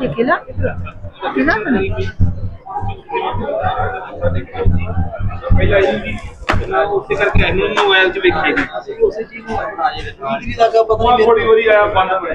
ये खिला खिला ਪਹਿਲਾਂ ਇਹ ਨਾ ਉੱਤੇ ਕਰਕੇ ਇਹਨੂੰ ਮੋਬਾਈਲ 'ਚ ਵੇਖੇਗੀ ਉਸੇ ਚੀਜ਼ ਨੂੰ ਬਣਾ ਜੇ ਵੀ ਦਾ ਪਤਾ ਨਹੀਂ ਥੋੜੀ ਵਾਰੀ ਆਇਆ ਬੰਦ ਹੋਇਆ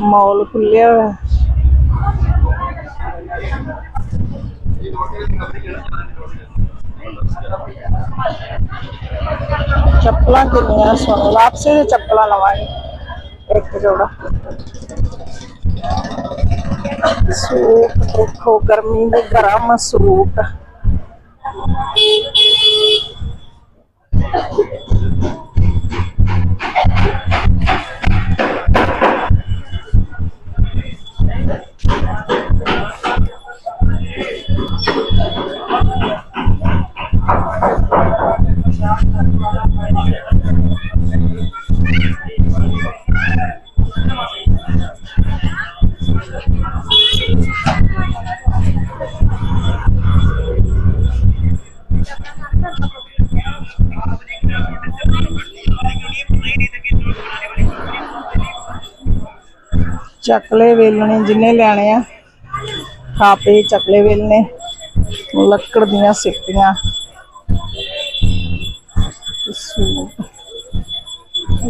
मॉल खुलिया हुआ चप्पल कि सोने वापसी चप्पल लवानी एक तो जोड़ा। सूट देखो, गर्मी में गर्म सूट। चकले वेलने जिन्हें लैने खा पे चकले वेलने लकड़ दियाँ सिक्कियाँ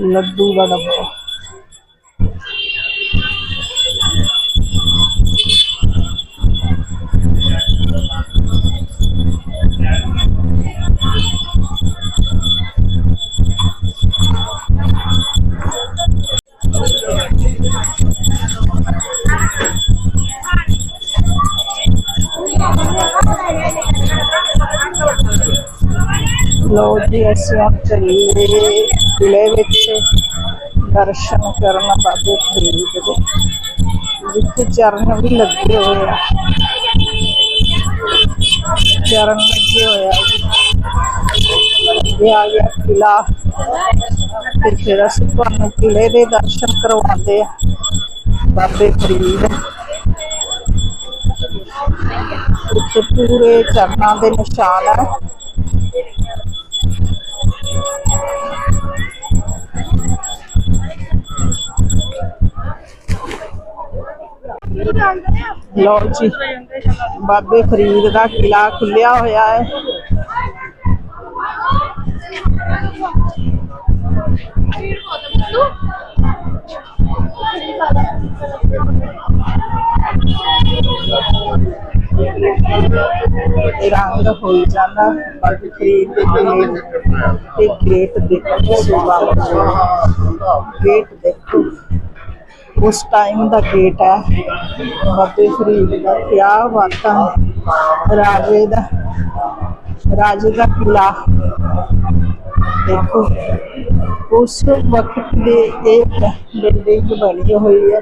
लड्डू का डब्बा ਲੋ ਜੀ, ਅਸੀਂ ਹੁਣ ਚੱਲੀਏ ਕਿਲੇ ਵਿੱਚ ਦਰਸ਼ਨ ਕਰਨ ਬਾਬੇ ਫਰੀਦ ਦੇ ਜਿੱਥੇ ਚਰਨ ਵੀ ਲੱਗੇ ਹੋਏ ਆ। ਚਰਨ ਲੱਗੇ ਹੋਏ ਆ ਇਹ ਆ ਗਿਆ ਕਿਲਾ ਤੇ ਫਿਰ ਅਸੀਂ ਤੁਹਾਨੂੰ ਕਿਲੇ ਦੇ ਦਰਸ਼ਨ ਕਰਵਾਉਂਦੇ ਆ। ਬਾਬੇ ਫਰੀਦ। ਇੱਥੇ ਪੂਰੇ ਚਰਨਾਂ ਦੇ ਨਿਸ਼ਾਨ ਆ। ਲਓ ਜੀ ਬਾਬੇ ਫਰੀਦ ਦਾ ਕਿਲਾ ਖੁੱਲਿਆ ਹੋਇਆ ਹੈ ਇਹ ਰੰਗ ਹੋਈ ਜਾਂਦਾ ਬਾਬੇ ਫਰੀਦ ਦੇ ਕਿਲੇ ਤੇ ਗੇਟ ਦੇਖੋ ਸੋਭਾ ਗੇਟ ਦੇਖੋ ਉਸ ਟਾਈਮ ਦਾ ਗੇਟ ਹੈ। ਬਾਬੇ ਫਰੀਦ ਦਾ ਕਿਆ ਬਾਤਾਂ ਰਾਜੇ ਦਾ ਰਾਜੇ ਦਾ ਕਿਲਾ। ਦੇਖੋ, ਉਸ ਵਕਤ ਦੇ ਇਹ ਬਿਲਡਿੰਗ ਬਣੀ ਹੋਈ ਹੈ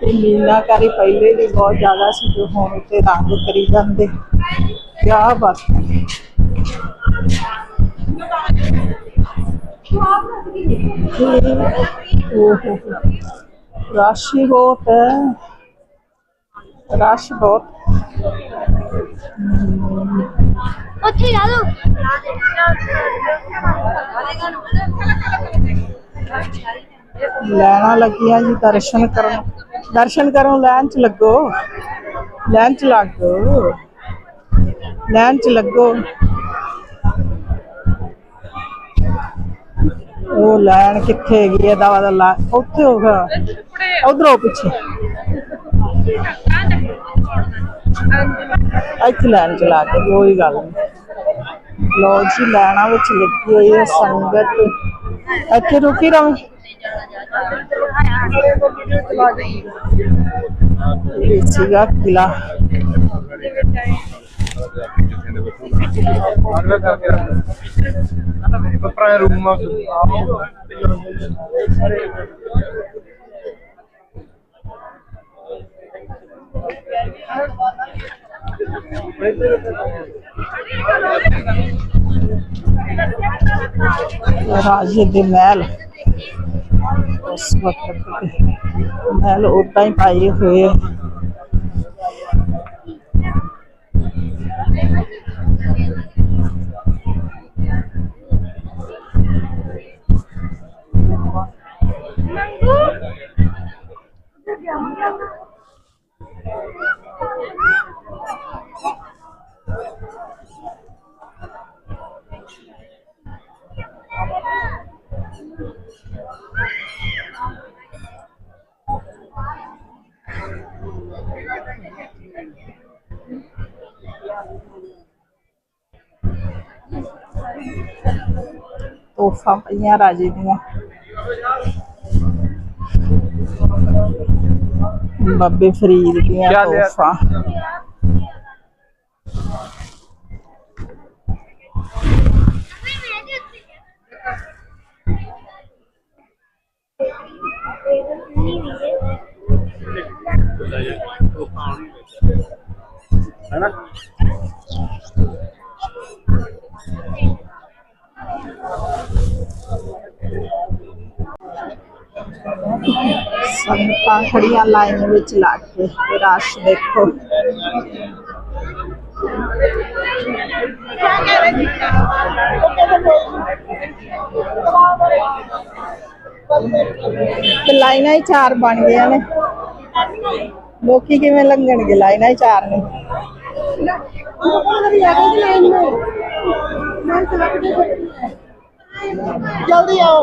ਤੇ ਮੀਨਾਕਾਰੀ ਪਹਿਲੇ ਵੀ ਬਹੁਤ ਜ਼ਿਆਦਾ ਸੀ ਜੋ ਹੁਣ ਤੇ ਰੰਗ ਕਰੀ ਜਾਂਦੇ। ਕਿਆ ਬਾਤ ਹੈ ਓਹੋ ਰਾਸ਼ੀ ਬਹੁਤ ਹੈ ਰਾਸ਼ ਬਹੁਤ ਉੱਥੇ ਲਾ ਦੋ ਲੈਣਾ ਲੱਗੀਆਂ ਜੀ ਦਰਸ਼ਨ ਕਰਨ ਦਰਸ਼ਨ ਕਰਨ ਲਾਈਨ ਚ ਲੱਗੋ ਲਾਈਨ ਚ ਲੱਗੋ ਲਾਈਨ ਚ ਲੱਗੋ ਉਹ ਲਾਈਨ ਕਿੱਥੇ ਹੈਗੀ ਹੈ ਦਵਾ ਦਾ ਲਾ ਉੱਥੇ ਹੋਗਾ ਉਧਰੋਂ ਪਿੱਛੇ। ਇੱਥੇ ਲਾਈਨ ਚ ਕੇ ਕੋਈ ਗੱਲ। ਲੋ ਜੀ, ਲੈਣਾ ਵਿੱਚ ਲੱਗੀ ਹੋਈ ਹੈ ਸੰਗਤ। ਇੱਥੇ ਰੁਕੀ ਰਵੇਂ। ਇਹ ਸੀਗਾ ਕਿਲਾ। ਪਰਾਂ ਰੂਮ ਆ ਰਾਜੇ ਦੇ ਮਹਿਲ। ਉਸ ਵਕਤ ਮਹਿਲ ਉਦਾਂ ਹੀ ਪਾਏ ਹੋਏ ਤੋਹਫਾ ਪਈਆਂ ਰਾਜੇ ਦੀਆਂ ਬਾਬੇ ਫਰੀਦ ਦੀਆਂ ਕਿਆ ਲਿਆ? ਤੋਹਫਾ ਹੈਨਾ ਖੜੀਆਂ ਲਾਈਨ ਵਿੱਚ ਲੱਗ ਕੇ ਰਸ਼ ਦੇਖੋ। ਤੇ ਲਾਈਨਾਂ ਹੀ ਚਾਰ ਬਣ ਗਈਆਂ ਨੇ। ਲੋਕੀ ਕਿਵੇਂ ਲੰਘਣਗੇ ਲਾਈਨਾਂ ਹੀ ਚਾਰ ਨੇ? ਜਲਦੀ ਆਓ।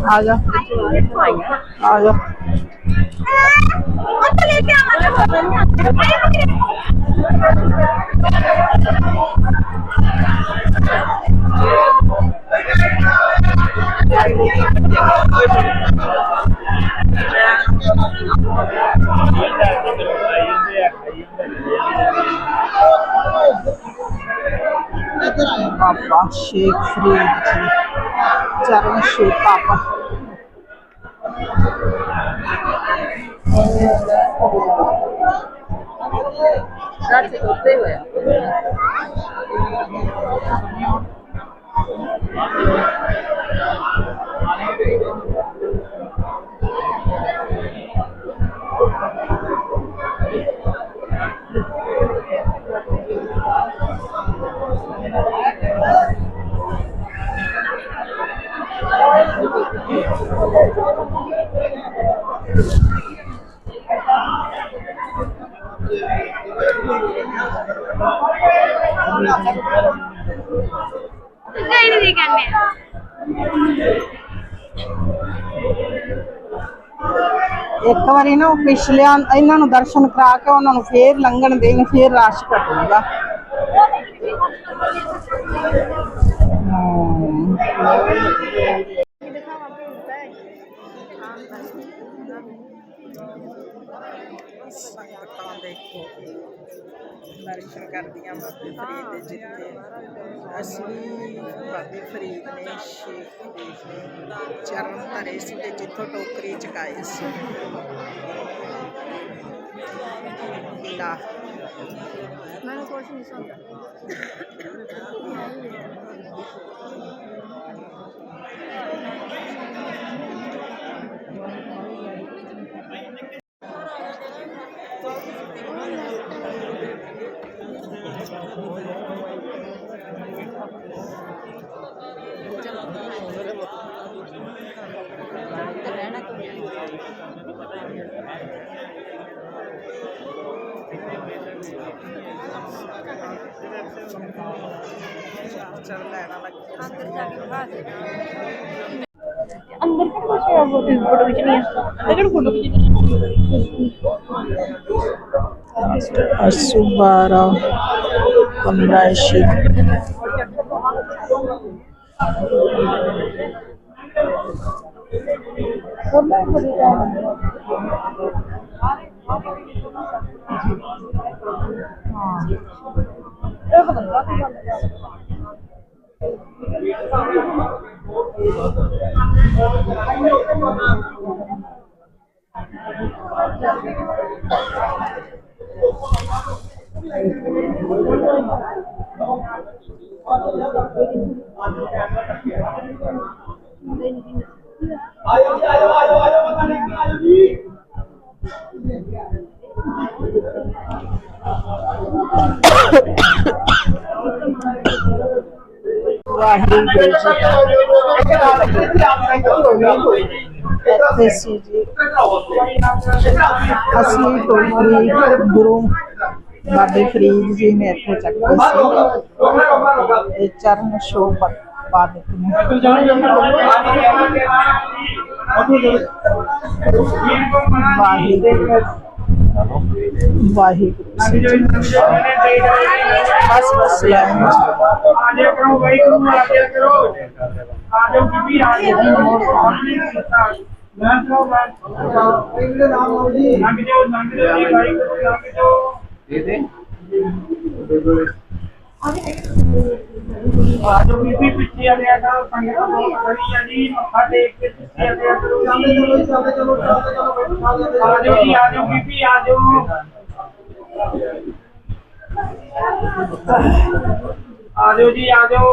आ जा आ shake free. fizeram um show, papa. ਉਹ ਪਿਛਲਿਆਂ ਇਹਨਾਂ ਨੂੰ ਦਰਸ਼ਨ ਕਰਾ ਕੇ ਉਹਨਾਂ ਨੂੰ ਫੇਰ ਲੰਘਣ ਦੇਣ, ਫੇਰ ਰਸ਼ ਘਟੂਗਾ ਹਮ। ਦੇਖੋ ਦਰਸ਼ਨ ਕਰਦੀਆਂ ਬਾਬੇ ਫਰੀਦ ਦੇ ਜਿੱਥੇ ਅਸੀਂ ਬਾਬੇ ਫਰੀਦ ਨੇ ਸ਼ੇਖ ਨੇ ਚਰਨ ਧਰੇ ਸੀ ਤੇ ਜਿੱਥੋਂ ਟੋਕਰੀ ਚਕਾਏ ਸੀ। ਕਿਲਾ ਮੈਨੂੰ ਕੁਝ ਨਹੀਂ ਸੁਣਦਾ ਚਲ ਲੈਣਾ ਲੱਗੀ ਅੰਦਰ ਜਾ ਕੇ ਬਣਾ ਦੇ ਅੰਦਰ ਕਿਹੜਾ ਕੁਛ ਹੈ ਉਹ ਤੇ ਫੋਟੋ ਵਿੱਚ ਨਹੀਂ ਹੈ? ਲੇਕਿਨ ਫੋਟੋ ਵਿੱਚ ਨਹੀਂ ਅਸੂ 12 15 sheet Guarda, gente. É que nada, que esse ਅਸੀਂ ਕੋਈ ਵੀ ਗੁਰੂ ਬਾਬੇ ਫਰੀਦ ਜੀ ਨੇ ਇੱਥੇ ਚੱਕੇ ਸੀ ਇਹ ਚਰਨ ਸ਼ੋਭ ਪਾਦਕ ਨੇ ਵਾਹਿਗੁਰੂ ਬਸ ਬਸ ਲੈ ਆਜੇ ਕਰੋ ਵਾਹਿਗੁਰੂ ਆਜੇ ਕਰੋ ਆਜੋ ਬੀਬੀ ਆਜੇ जो बीपी पिछिया गया था संगठन यानी हर एक पे पिछिया गया था सामने चलो सामने चलो सामने चलो बैठो आ जाओ जी आ जाओ बीपी आ जाओ आ जाओ जी आ जाओ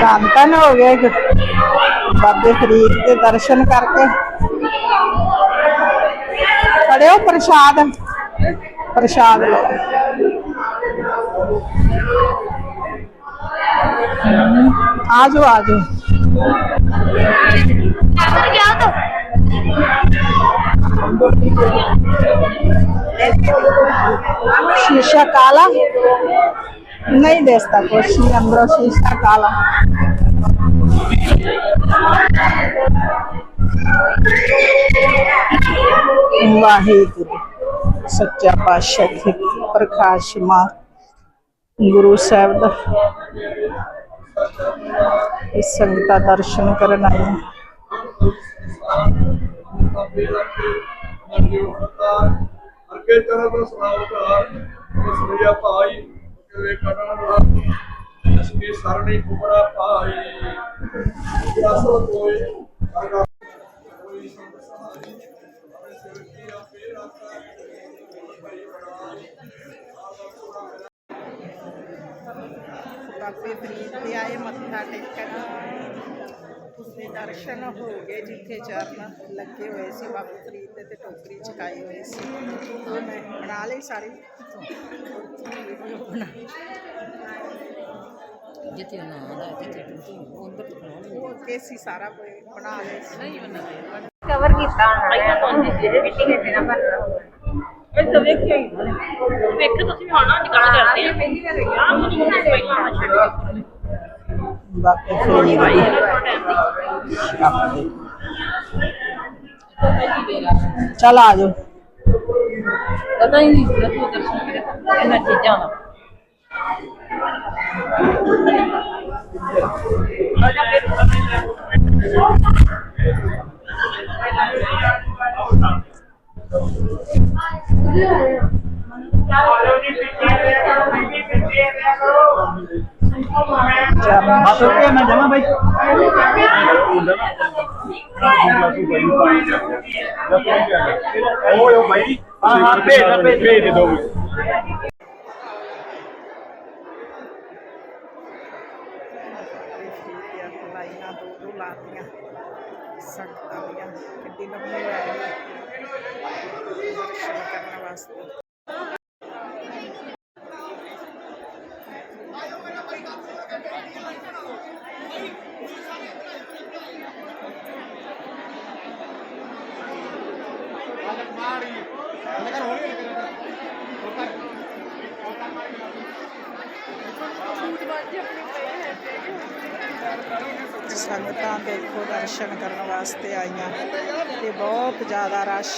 ਧੰਨ ਧੰਨ ਹੋ ਗਏ ਕਿ ਬਾਬੇ ਫਰੀਦ ਦੇ ਦਰਸ਼ਨ ਕਰਕੇ ਖੜਿਓ ਪ੍ਰਸ਼ਾਦ ਪ੍ਰਸ਼ਾਦ ਲਓ ਆ ਜਾਓ ਆ ਜਾਓ शीशा काला नहीं देता कुछ नहीं अंदर शीशा काला ਵਾਹਿਗੁਰੂ ਸੱਚਾ ਪਾਤਸ਼ਾਹ ਜੀ ਪ੍ਰਕਾਸ਼ਮਾਨ ਗੁਰੂ ਸਾਹਿਬ ਦਾ ਇਸ ਸੰਗਤਾਂ ਦਰਸ਼ਨ ਕਰਨ ਆਏ ਹਾਂ। ਅਰਕੇ ਚਰਨ ਦਾ ਸਲਾਮਕਾਰ ਉਸ ਲਿਆ ਭਾਈ ਕਿਵੇਂ ਕਟਣਾ ਇਸ ਕੀ ਸਰਣੀ ਕੁਬੜਾ ਭਾਈ ਰਸੋ ਕੋਈ ਅਰਗਾ ਕੋਈ ਸੰਤ ਸਹਾਈ ਆਪਣੇ ਸਿਰ ਕੀ ਆਪੇ ਰੱਖਾ ਭਾਈ ਬਣਾਈ। ਬਾਬੇ ਫਰੀਦ ਤੇ ਆਏ ਮੱਥਾ ਟੇਕਣ। ਉਸਦੇ ਦਰਸ਼ਨ ਹੋ ਗਏ ਜਿੱਥੇ ਚਰਨ ਲੱਗੇ ਹੋਏ ਸੀ ਬਾਬੇ ਫਰੀਦ ਦੇ ਤੇ ਟੋਕਰੀ ਚਕਾਈ ਹੋਈ ਸੀ। ਉਹ ਮੈਂ ਬਣਾ ਲਈ ਸਾਰੀ। ਬਣਾ ਜਿੱਥੇ ਨਾ ਆਉਂਦਾ ਜਿੱਥੇ ਟੁੱਟੀ ਉਧਰ ਤੋਂ ਉਹ ਅੱਗੇ ਸੀ ਸਾਰਾ ਬਣਾ ਨਹੀਂ ਨੇ ਕਵਰ ਕੀਤਾ ਉਹਨਾਂ ਨੇ ਮਿੱਟੀ ਦੇ ਦੇਣਾ ਪਰ ਇਹ ਤਾਂ ਵੇਖਿਆ ਹੀ ਵੇਖੋ ਤੁਸੀਂ ਹੁਣ ਅੱਜ ਗੱਲ ਕਰਦੇ ਆ। ਪਹਿਲੀ ਵਾਰ ਆ ਮੈਨੂੰ ਪਹਿਲਾਂ ਛੱਡ ਆ ਜਾਓ বা ফিরে নিয়ে নেব चलो आ जाओ Thank you. ਓਕੇ ਮੈਂ ਜਮਾ ਬਾਈ ਓਏ ਓ ਬਾਈ। ਹਾਂ ਹਾਂ ਭੇਜ ਭੇਜ ਭੇਜ ਦੋ। ਲਾਈਨਾਂ ਦੋ। ਦੋ ਲਾਤੀਆਂ ਸੰਗਤਾਂ ਦੀਆਂ ਕਿੱਡੀ ਲੰਮੀ ਲਾਈਨ ਕਰਨ ਵਾਸਤੇ। ਸੰਗਤਾਂ ਦੇਖੋ ਦਰਸ਼ਨ ਕਰਨ ਵਾਸਤੇ ਆਈਆਂ ਤੇ ਬਹੁਤ ਜ਼ਿਆਦਾ ਰਸ਼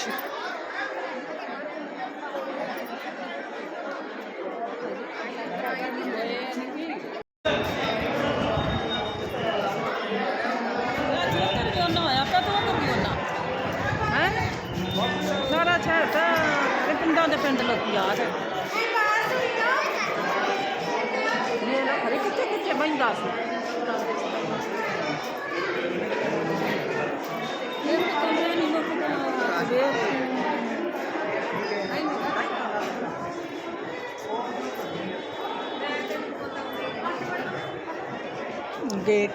মার্কেট